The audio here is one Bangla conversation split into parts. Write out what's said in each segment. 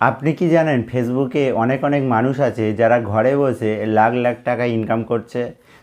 আপনি কি জানেন, ফেসবুকে অনেক অনেক মানুষ আছে যারা ঘরে বসে লাখ লাখ টাকা ইনকাম করছে?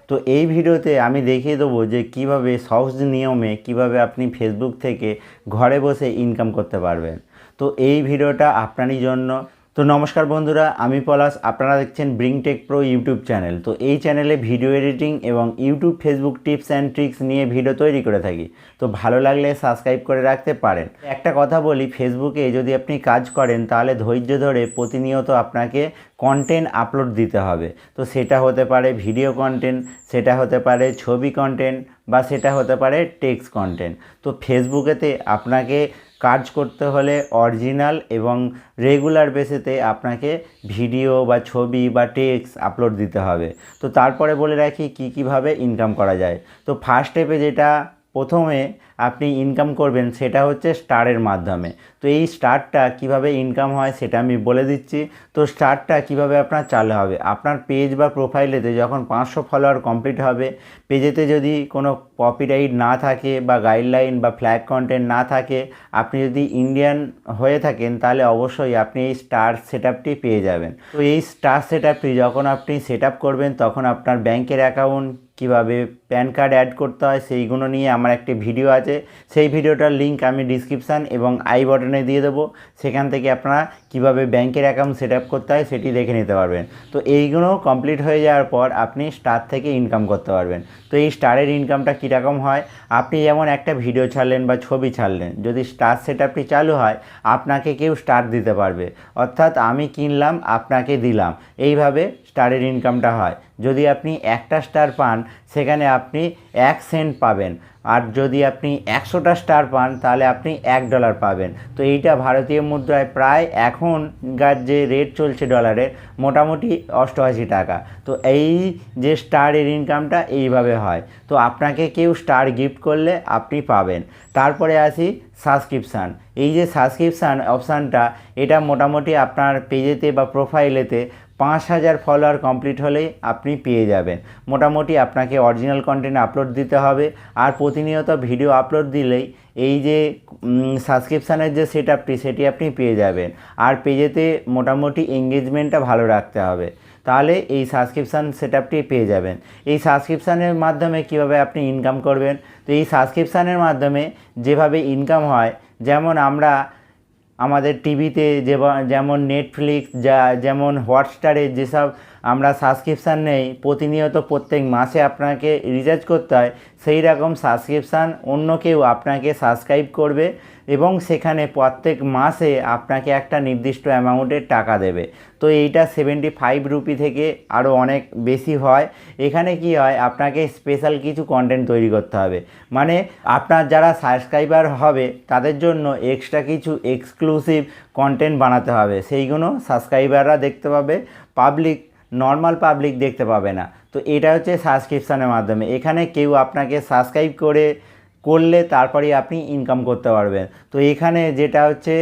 তো এই ভিডিওতে আমি দেখিয়ে দেবো যে কীভাবে সহজ নিয়মে কীভাবে আপনি ফেসবুক থেকে ঘরে বসে ইনকাম করতে পারবেন। তো এই ভিডিওটা আপনারই জন্য। তো নমস্কার বন্ধুরা, আমি পলাশ। আপনারা দেখছেন ব্রিংটেক প্রো ইউটিউব চ্যানেল তো এই চ্যানেলে ভিডিও এডিটিং এবং YouTube Facebook tips and tricks নিয়ে ভিডিও তৈরি করে থাকি। তো ভালো লাগলে সাবস্ক্রাইব করে রাখতে পারেন। একটা কথা বলি ফেসবুকে যদি আপনি কাজ করেন, তাহলে ধৈর্য ধরে প্রতিনিয়ত আপনাকে কন্টেন্ট আপলোড দিতে হবে। তো সেটা হতে পারে ভিডিও কন্টেন্ট সেটা হতে পারে ছবি কন্টেন্ট বা সেটা হতে পারে টেক্সট কন্টেন্ট তো ফেসবুকেতে আপনাকে কাজ করতে হলে অরিজিনাল এবং রেগুলার বেসেতে আপনাকে ভিডিও বা ছবি বা টেক্স আপলোড দিতে হবে। তো তারপরে বলে রাখি কী কীভাবে ইনকাম করা যায়। তো ফার্স্ট স্টেপে যেটা প্রথমে আপনি ইনকাম করবেন সেটা হচ্ছে স্টারের মাধ্যমে। তো এই স্টারটা কীভাবে ইনকাম হয় সেটা আমি বলে দিচ্ছি। তো স্টারটা কীভাবে আপনার চালু হবে? আপনার পেজ বা প্রোফাইলেতে যখন পাঁচশো ফলোয়ার কমপ্লিট হবে পেজেতে যদি কোনো কপিরাইট না থাকে বা গাইডলাইন বা ফ্ল্যাগ কন্টেন্ট না থাকে, আপনি যদি ইন্ডিয়ান হয়ে থাকেন, তাহলে অবশ্যই আপনি এই স্টার সেট পেয়ে যাবেন। তো এই স্টার সেট যখন আপনি সেট করবেন, তখন আপনার ব্যাংকের অ্যাকাউন্ট কীভাবে প্যান কার্ড অ্যাড করতে হয় সেইগুলো নিয়ে আমার একটি ভিডিও আছে। সেই ভিডিওটার লিঙ্ক আমি ডিসক্রিপশান এবং আই বটনে দিয়ে দেবো। সেখান থেকে আপনারা কীভাবে ব্যাংকের অ্যাকাউন্ট সেট আপ করতে হয় সেটি দেখে নিতে পারবেন। তো এইগুলো কমপ্লিট হয়ে যাওয়ার পর আপনি স্টার থেকে ইনকাম করতে পারবেন। তো এই স্টারের ইনকামটা কীরকম হয়? আপনি যেমন একটা ভিডিও ছাড়লেন বা ছবি ছাড়লেন, যদি স্টার সেট আপটি চালু হয়, আপনাকে কেউ স্টার দিতে পারবে। অর্থাৎ আমি কিনলাম, আপনাকে দিলাম। এইভাবে স্টারের ইনকামটা হয়। যদি আপনি একটা স্টার পান, সেখানে আপনি এক সেন্ট পাবেন। আর যদি আপনি একশোটা স্টার পান, তাহলে আপনি এক ডলার পাবেন। তো এইটা ভারতীয় মুদ্রায় প্রায় এখনকার যে রেট চলছে ডলারের মোটামুটি অষ্টআশি টাকা। তো এই যে স্টারের ইনকামটা এইভাবে হয়। তো আপনাকে কেউ স্টার গিফট করলে আপনি পাবেন। তারপরে আসি সাবস্ক্রিপশান এই যে সাবস্ক্রিপশান অপশানটা এটা মোটামুটি আপনার পেজেতে বা প্রোফাইলেতে পাঁচ হাজার ফলোয়ার কমপ্লিট হলেই আপনি পেয়ে যাবেন। মোটামুটি আপনাকে অরিজিনাল কন্টেন্ট আপলোড দিতে হবে। আর প্রতিনিয়ত ভিডিও আপলোড দিলেই এই যে সাবস্ক্রিপশানের যে সেট আপটি সেটি আপনি পেয়ে যাবেন। আর পেজেতে মোটামুটি এঙ্গেজমেন্টটা ভালো রাখতে হবে। তাহলে এই সাবস্ক্রিপশান সেট আপটি পেয়ে যাবেন। এই সাবস্ক্রিপশানের মাধ্যমে কীভাবে আপনি ইনকাম করবেন? তো এই সাবস্ক্রিপশানের মাধ্যমে যেভাবে ইনকাম হয়, যেমন আমরা আমাদের টিভিতে যে যেমন নেটফ্লিক্স যা, যেমন হটস্টারে যেসব আমরা সাবস্ক্রিপশান নেই, প্রতিনিয়ত প্রত্যেক মাসে আপনাকে রিচার্জ করতে হয় সেই রকম সাবস্ক্রিপশান অন্য কেউ আপনাকে সাবস্ক্রাইব করবে। এবং সেখানে প্রত্যেক মাসে আপনাকে একটা নির্দিষ্ট অ্যামাউন্টের টাকা দেবে। তো এইটা সেভেন্টি ফাইভ রুপি থেকে আরও অনেক বেশি হয়। এখানে কি হয়, আপনাকে স্পেশাল কিছু কন্টেন্ট তৈরি করতে হবে। মানে আপনার যারা সাবস্ক্রাইবার হবে, তাদের জন্য এক্সট্রা কিছু এক্সক্লুসিভ কন্টেন্ট বানাতে হবে। সেইগুলো সাবস্ক্রাইবাররা দেখতে পাবে পাবলিক নর্মাল পাবলিক দেখতে পাবে না। তো এটা হচ্ছে সাবস্ক্রিপশানের মাধ্যমে। এখানে কেউ আপনাকে সাবস্ক্রাইব করে করলে তারপরেই আপনি ইনকাম করতে পারবেন। তো এখানে যেটা হচ্ছে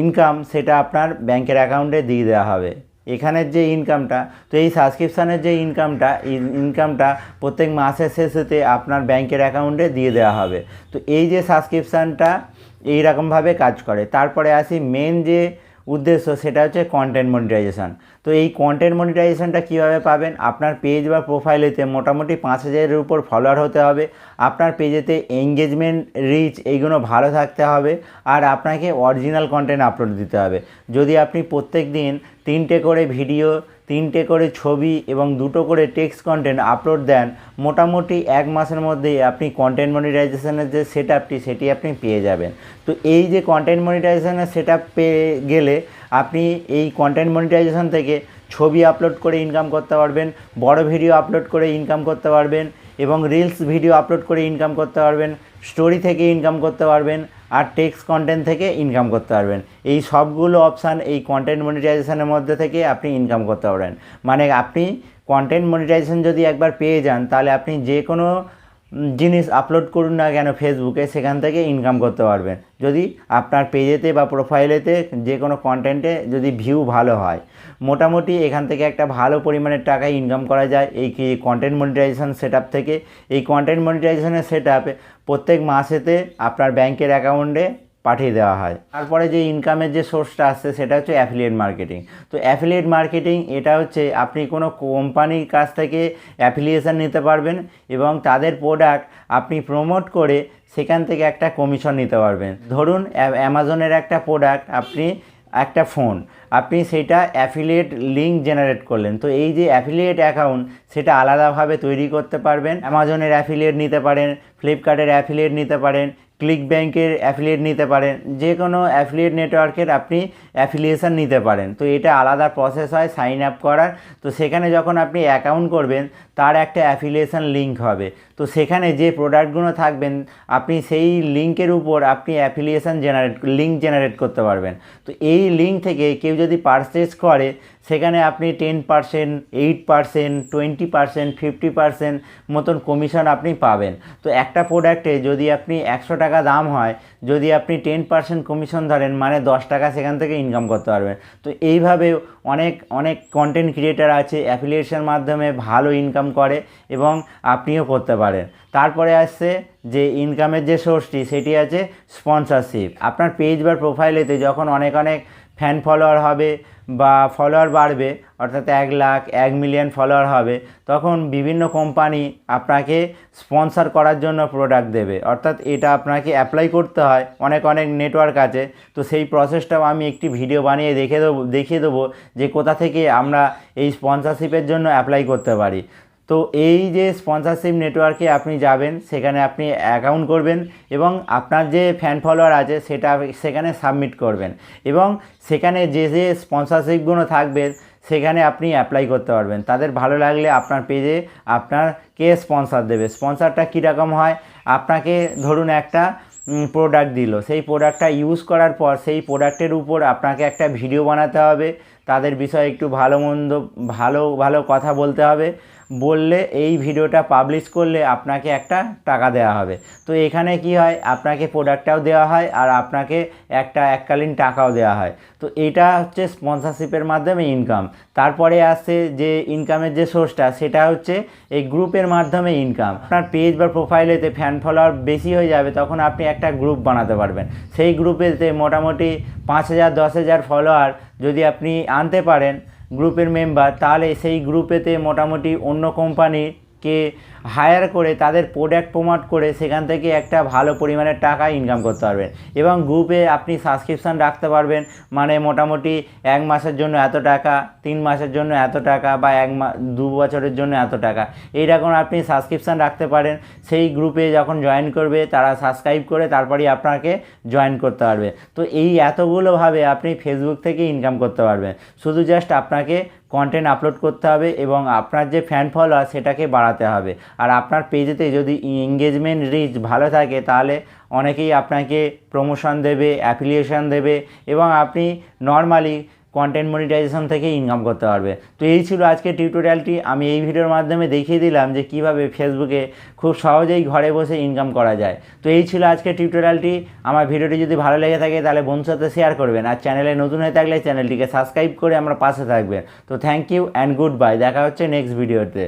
ইনকাম সেটা আপনার ব্যাংকের অ্যাকাউন্টে দিয়ে দেওয়া হবে। এখানের যে ইনকামটা তো এই সাবস্ক্রিপশানের যে ইনকামটা ইনকামটা প্রত্যেক মাসের শেষেতে আপনার ব্যাংকের অ্যাকাউন্টে দিয়ে দেওয়া হবে। তো এই যে সাবস্ক্রিপশানটা এইরকমভাবে কাজ করে। তারপরে আসি মেন যে উদ্দেশ্য সেটা হচ্ছে কন্টেন্ট মনিটাইজেশান তো এই কন্টেন্ট মনিটাইজেশানটা কীভাবে পাবেন? আপনার পেজ বা প্রোফাইলেতে মোটামুটি পাঁচ হাজারের উপর ফলোয়ার হতে হবে। আপনার পেজেতে এঙ্গেজমেন্ট রিচ এইগুলো ভালো থাকতে হবে। আর আপনাকে অরিজিনাল কন্টেন্ট আপলোড দিতে হবে। যদি আপনি প্রত্যেক দিন তিনটে করে ভিডিও তিনটে করে ছবি এবং দুটো করে টেক্সট কন্টেন্ট আপলোড দেন, মোটামুটি এক মাসের মধ্যেই আপনি কন্টেন্ট মনিটাইজেশনের যে সেট আপটি সেটি আপনি পেয়ে যাবেন। তো এই যে কন্টেন্ট মনিটাইজেশনের সেট আপ পেয়ে গেলে আপনি এই কন্টেন্ট মনিটাইজেশন থেকে ছবি আপলোড করে ইনকাম করতে পারবেন, বড় ভিডিও আপলোড করে ইনকাম করতে পারবেন এবং রিলস ভিডিও আপলোড করে ইনকাম করতে পারবেন স্টোরি থেকে ইনকাম করতে পারবেন। আর টেক্সট কন্টেন্ট থেকে ইনকাম করতে পারবেন। এই সবগুলো অপশান এই কন্টেন্ট মনিটাইজেশনের মধ্যে থেকে আপনি ইনকাম করতে পারবেন। মানে আপনি কন্টেন্ট মনিটাইজেশন যদি একবার পেয়ে যান, তাহলে আপনি যে কোনো জিনিস আপলোড করুন না কেন ফেসবুকে সেখান থেকে ইনকাম করতে পারবেন। যদি আপনার পেজেতে বা প্রোফাইলেতে যে কোনো কন্টেন্টে যদি ভিউ ভালো হয়, মোটামুটি এখান থেকে একটা ভালো পরিমাণের টাকা ইনকাম করা যায়। এই কি কন্টেন্ট মনিটাইজেশন সেট থেকে, এই কন্টেন্ট মনিটাইজেশানের সেট প্রত্যেক মাসেতে আপনার ব্যাংকের অ্যাকাউন্টে পাঠিয়ে দেওয়া হয়। তারপরে যে ইনকামের যে সোর্সটা আসছে, সেটা হচ্ছে অ্যাফিলিয়েট মার্কেটিং তো অ্যাফিলিয়েট মার্কেটিং এটা হচ্ছে আপনি কোনো কোম্পানির কাছ থেকে অ্যাফিলিয়েশন নিতে পারবেন এবং তাদের প্রোডাক্ট আপনি প্রমোট করে সেখান থেকে একটা কমিশন নিতে পারবেন। ধরুন অ্যামাজনের একটা প্রোডাক্ট আপনি একটা ফোন আপনি সেটা অ্যাফিলিয়েট লিঙ্ক জেনারেট করলেন। তো এই যে অ্যাফিলিয়েট অ্যাকাউন্ট সেটা আলাদাভাবে তৈরি করতে পারবেন। অ্যামাজনের অ্যাফিলিয়েট নিতে পারেন ফ্লিপকার্টের অ্যাফিলিয়েট নিতে পারেন ক্লিক ব্যাংকের অ্যাফিলিয়েট নিতে পারেন। যে কোনো অ্যাফিলিয়েট নেটওয়ার্কের আপনি অ্যাফিলিয়েশন নিতে পারেন। তো এটা আলাদা প্রসেস হয় সাইন আপ করার। তো সেখানে যখন আপনি অ্যাকাউন্ট করবেন, তার একটা অ্যাফিলিয়েশন লিঙ্ক হবে। তো সেখানে যে প্রোডাক্টগুলো থাকবেন, আপনি সেই লিঙ্কের উপর আপনি অ্যাফিলিয়েশন জেনারেট, লিঙ্ক জেনারেট করতে পারবেন। তো এই লিঙ্ক থেকে কেউ যদি পারচেস করে, সেখানে আপনি ten percent, eight percent, twenty percent, fifty percent মতন কমিশন আপনি পাবেন। তো একটা প্রোডাক্টে যদি আপনি একশো টাকা দাম হয়, যদি আপনি টেন পার্সেন্ট কমিশন ধরেন মানে দশ টাকা সেখান থেকে ইনকাম করতে পারবেন। তো এইভাবে অনেক অনেক কন্টেন্ট ক্রিয়েটার আছে, অ্যাফিলিয়েশন মাধ্যমে ভালো ইনকাম করে এবং আপনিও করতে পারেন তারপরে আসছে যে ইনকামের যে সোর্সটি সেটি আছে স্পন্সরশিপ আপনার পেজ বা প্রোফাইলেতে যখন অনেক অনেক ফ্যান ফলোয়ার হবে বা ফলোয়ার বাড়বে, অর্থাৎ এক লাখ, এক মিলিয়ন ফলোয়ার হবে, তখন বিভিন্ন কোম্পানি আপনাকে স্পন্সর করার জন্য প্রোডাক্ট দেবে। অর্থাৎ এটা আপনাকে অ্যাপ্লাই করতে হয়, অনেক অনেক নেটওয়ার্ক আছে। তো সেই প্রসেসটাও আমি একটি ভিডিও বানিয়ে দেখে দেবো, দেখিয়ে দেবো যে কোথা থেকে আমরা এই স্পন্সারশিপের জন্য অ্যাপ্লাই করতে পারি। তো এই যে স্পন্সারশিপ নেটওয়ার্কে আপনি যাবেন, সেখানে আপনি অ্যাকাউন্ট করবেন এবং আপনার যে ফ্যান ফলোয়ার আছে সেটা সেখানে সাবমিট করবেন এবং সেখানে যে যে স্পন্সারশিপগুলো থাকবে, সেখানে আপনি অ্যাপ্লাই করতে পারবেন। তাদের ভালো লাগলে আপনার পেজে আপনারকে স্পন্সর দেবে। স্পন্সরটা কীরকম হয়? আপনাকে ধরুন একটা প্রোডাক্ট দিল। সেই প্রোডাক্টটা ইউজ করার পর সেই প্রোডাক্টের উপর আপনাকে একটা ভিডিও বানাতে হবে। তাদের বিষয়ে একটু ভালো মন্দ, ভালো ভালো কথা বলতে হবে। বললে এই ভিডিওটা পাবলিশ করলে আপনাকে একটা টাকা দেওয়া হবে। তো এখানে কি হয়? আপনাকে প্রোডাক্টটাও দেওয়া হয় আর আপনাকে একটা এককালীন টাকাও দেওয়া হয়। তো এটা হচ্ছে স্পন্সরশিপের মাধ্যমে ইনকাম তারপরে আসছে যে ইনকামের যে সোর্সটা সেটা হচ্ছে এই গ্রুপের মাধ্যমে ইনকাম আপনার পেজ বা প্রোফাইলেতে ফ্যান ফলোয়ার বেশি হয়ে যাবে, তখন আপনি একটা গ্রুপ বানাতে পারবেন। সেই গ্রুপেতে মোটামুটি পাঁচ হাজার, দশ হাজার ফলোয়ার যদি আপনি আনতে পারেন গ্রুপের মেম্বার তাহলে সেই গ্রুপেতে মোটামুটি অন্য কোম্পানিকে হায়ার করে তাদের প্রোডাক্ট প্রমোট করে সেখান থেকে একটা ভালো পরিমাণের টাকা ইনকাম করতে পারবেন। এবং গ্রুপে আপনি সাবস্ক্রিপশান রাখতে পারবেন। মানে মোটামুটি এক মাসের জন্য এত টাকা, তিন মাসের জন্য এত টাকা বা এক দু বছরের জন্য এত টাকা। এইরকম আপনি সাবস্ক্রিপশান রাখতে পারেন। সেই গ্রুপে যখন জয়েন করবে, তারা সাবস্ক্রাইব করে তারপরেই আপনাকে জয়েন করতে পারবে। তো এই এতগুলোভাবে আপনি ফেসবুক থেকে ইনকাম করতে পারবেন। শুধু জাস্ট আপনাকে কন্টেন্ট আপলোড করতে হবে এবং আপনার যে ফ্যান ফলোয়ার সেটাকে বাড়াতে হবে। আর আপনার পেজেতে যদি এঙ্গেজমেন্ট রিচ ভালো থাকে, তাহলে অনেকেই আপনাকে প্রমোশন দেবে অ্যাফিলিয়েশন দেবে এবং আপনি নর্মালি কন্টেন্ট মনিটাইজেশন থেকে ইনকাম করতে পারবে। তো এই ছিল আজকে টিউটোরিয়ালটি আমি এই ভিডিওর মাধ্যমে দেখিয়ে দিলাম যে কীভাবে ফেসবুকে খুব সহজেই ঘরে বসে ইনকাম করা যায়। তো এই ছিল আজকে টিউটোরিয়ালটি আমার ভিডিওটি যদি ভালো লেগে থাকে তাহলে বন্ধুর সাথে শেয়ার করবেন। আর চ্যানেলে নতুন হয়ে থাকলে চ্যানেলটিকে সাবস্ক্রাইব করে আমার পাশে থাকবেন। তো thank you and good bye দেখা হচ্ছে নেক্সট ভিডিওতে